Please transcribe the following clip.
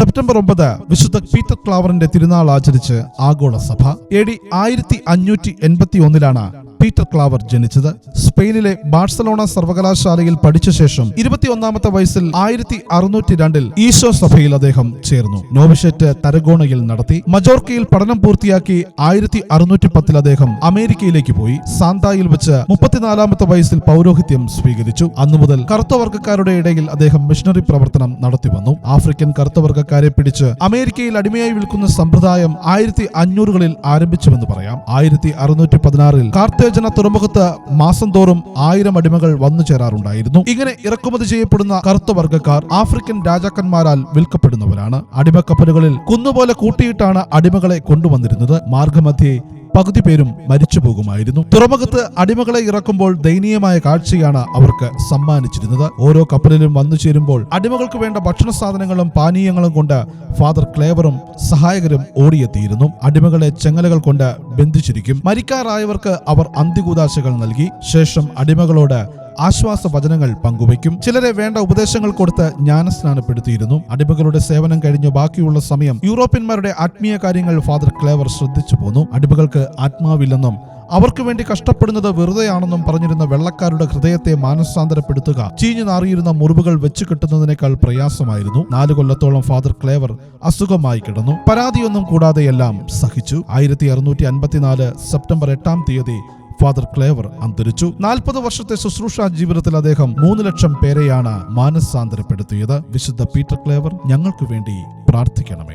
September ഒമ്പത് വിശുദ്ധ Peter ക്ലാവറിന്റെ തിരുനാൾ ആചരിച്ച് ആഗോള സഭ. എ ഡി ആയിരത്തി അഞ്ഞൂറ്റി എൺപത്തി ഒന്നിലാണ് പീറ്റർ ക്ലാവർ ജനിച്ചത് സ്പെയിനിലെ ബാഴ്സലോണ സർവകലാശാലയിൽ പഠിച്ച ശേഷം ഇരുപത്തിയൊന്നാമത്തെ വയസ്സിൽ ആയിരത്തി അറുന്നൂറ്റി രണ്ടിൽ ഈശോ സഭയിൽ അദ്ദേഹം ചേർന്നു. നോവിഷറ്റ് തരഗോണയിൽ നടത്തി മജോർക്കയിൽ പഠനം പൂർത്തിയാക്കി ആയിരത്തി അറുന്നൂറ്റി പത്തിൽ അദ്ദേഹം അമേരിക്കയിലേക്ക് പോയി. സാന്തായിൽ വെച്ച് മുപ്പത്തിനാലാമത്തെ വയസ്സിൽ പൗരോഹിത്യം സ്വീകരിച്ചു. അന്നു മുതൽ കറുത്തവർഗക്കാരുടെ ഇടയിൽ അദ്ദേഹം മിഷണറി പ്രവർത്തനം നടത്തി വന്നു. ആഫ്രിക്കൻ കറുത്തവർഗക്കാരെ പിടിച്ച് അമേരിക്കയിൽ അടിമയായി വിൽക്കുന്ന സമ്പ്രദായം ആയിരത്തി അഞ്ഞൂറുകളിൽ ആരംഭിച്ചുവെന്ന് പറയാം. ആയിരത്തി അറുന്നൂറ്റി പതിനാറിൽ കാർത്തേജന തുറമുഖത്ത് മാസം തോറും ആയിരം അടിമകൾ വന്നു ചേരാറുണ്ടായിരുന്നു. ഇങ്ങനെ ഇറക്കുമതി ചെയ്യപ്പെടുന്ന കറുത്ത വർഗക്കാർ ആഫ്രിക്കൻ രാജാക്കന്മാരാൽ വിൽക്കപ്പെടുന്നവരാണ്. അടിമക്കപ്പലുകളിൽ കുന്നുപോലെ കൂട്ടിയിട്ടാണ് അടിമകളെ കൊണ്ടുവന്നിരുന്നത്. മാർഗമധ്യേ പകുതി പേരും മരിച്ചു പോകുമായിരുന്നു തുറമുഖത്ത് അടിമകളെ ഇറക്കുമ്പോൾ ദയനീയമായ കാഴ്ചയാണ് അവർക്ക് സമ്മാനിച്ചിരുന്നത്. ഓരോ കപ്പലിലും വന്നു ചേരുമ്പോൾ അടിമകൾക്ക് വേണ്ട ഭക്ഷണ സാധനങ്ങളും പാനീയങ്ങളും കൊണ്ട് ഫാദർ ക്ലേവറും സഹായകരും ഓടിയെത്തിയിരുന്നു. അടിമകളെ ചെങ്ങലകൾ കൊണ്ട് ബന്ധിച്ചിരിക്കും. മരിക്കാറായവർക്ക് അവർ അന്ത്യകൂതാശകൾ നൽകി. ശേഷം അടിമകളോട് ആശ്വാസ വചനങ്ങൾ പങ്കുവയ്ക്കും. ചിലരെ വേണ്ട ഉപദേശങ്ങൾ കൊടുത്ത് ജ്ഞാനസ്നാനപ്പെടുത്തിയിരുന്നു. അടിമകളുടെ സേവനം കഴിഞ്ഞ് ബാക്കിയുള്ള സമയം യൂറോപ്യന്മാരുടെ ആത്മീയ കാര്യങ്ങൾ ഫാദർ ക്ലേവർ ശ്രദ്ധിച്ചു പോന്നു. അടിമകൾക്ക് ആത്മാവില്ലെന്നും അവർക്ക് വേണ്ടി കഷ്ടപ്പെടുന്നത് വെറുതെയാണെന്നും പറഞ്ഞിരുന്ന വെള്ളക്കാരുടെ ഹൃദയത്തെ മാനസാന്തരപ്പെടുത്തുക ചീഞ്ഞു നാറിയിരുന്ന മുറിവുകൾ വെച്ചു കെട്ടുന്നതിനേക്കാൾ പ്രയാസമായിരുന്നു. നാല് കൊല്ലത്തോളം ഫാദർ ക്ലേവർ അസുഖമായി കിടന്നു. പരാതിയൊന്നും കൂടാതെയെല്ലാം സഹിച്ചു. ആയിരത്തി സെപ്റ്റംബർ എട്ടാം തീയതി ഫാദർ ക്ലേവർ അന്തരിച്ചു. നാൽപ്പത് വർഷത്തെ ശുശ്രൂഷ ജീവിതത്തിൽ അദ്ദേഹം മൂന്ന് ലക്ഷം പേരെയാണ് മാനസാന്തരപ്പെടുത്തിയത്. വിശുദ്ധ പീറ്റർ ക്ലേവർ ഞങ്ങൾക്ക് വേണ്ടി പ്രാർത്ഥിക്കണമേ.